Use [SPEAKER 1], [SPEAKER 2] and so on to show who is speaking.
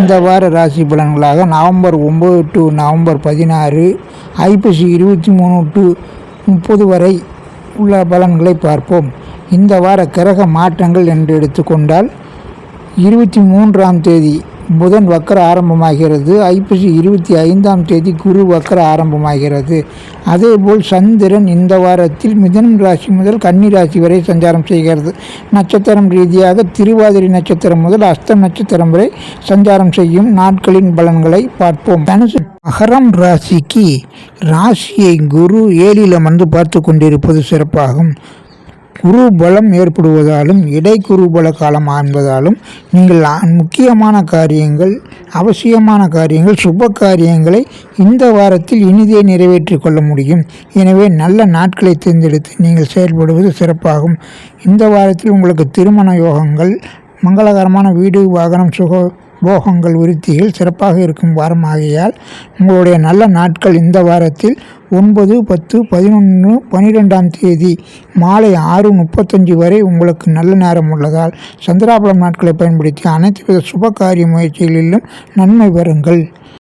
[SPEAKER 1] இந்த வார ராசி பலன்களாக நவம்பர் ஒம்பது டு நவம்பர் பதினாறு ஐப்பசி இருபத்தி மூணு டு முப்பது வரை உள்ள பலன்களை பார்ப்போம். இந்த வார கிரக மாற்றங்கள் என்று எடுத்துக்கொண்டால் இருபத்தி மூன்றாம் தேதி புதன் வக்கர ஆரம்பமாகிறது. ஐப்பசி இருபத்தி ஐந்தாம் தேதி குரு வக்கர ஆரம்பமாகிறது. அதேபோல் சந்திரன் இந்த வாரத்தில் மிதனம் ராசி முதல் கன்னி ராசி வரை சஞ்சாரம் செய்கிறது. நட்சத்திரம் ரீதியாக திருவாதிரை நட்சத்திரம் முதல் அஸ்தம் நட்சத்திரம் வரை சஞ்சாரம் செய்யும் நாட்களின் பலன்களை பார்ப்போம். தனுசு மகரம் ராசிக்கு ராசியை குரு ஏழில் அமர்ந்து பார்த்து கொண்டிருப்பது சிறப்பாகும். குரு பலம் ஏற்படுவதாலும் இடை குருபல காலம் என்பதாலும் நீங்கள் முக்கியமான காரியங்கள் அவசியமான காரியங்கள் சுப காரியங்களை இந்த வாரத்தில் இனிதே நிறைவேற்றிக் கொள்ள முடியும். எனவே நல்ல நாட்களை தேர்ந்தெடுத்து நீங்கள் செயல்படுவது சிறப்பாகும். இந்த வாரத்தில் உங்களுக்கு திருமண யோகங்கள் மங்களகரமான வீடு வாகனம் சுக போகங்கள் விருத்திகள் சிறப்பாக இருக்கும் வாரம் ஆகையால் உங்களுடைய நல்ல நாட்கள் இந்த வாரத்தில் ஒன்பது பத்து பதினொன்று பன்னிரெண்டாம் தேதி மாலை ஆறு முப்பத்தஞ்சு வரை உங்களுக்கு நல்ல நேரம் உள்ளதால் சந்திராபலம் நாட்களை பயன்படுத்தி அனைத்து வித சுப காரிய முயற்சிகளிலும் நன்மை பெறுங்கள்.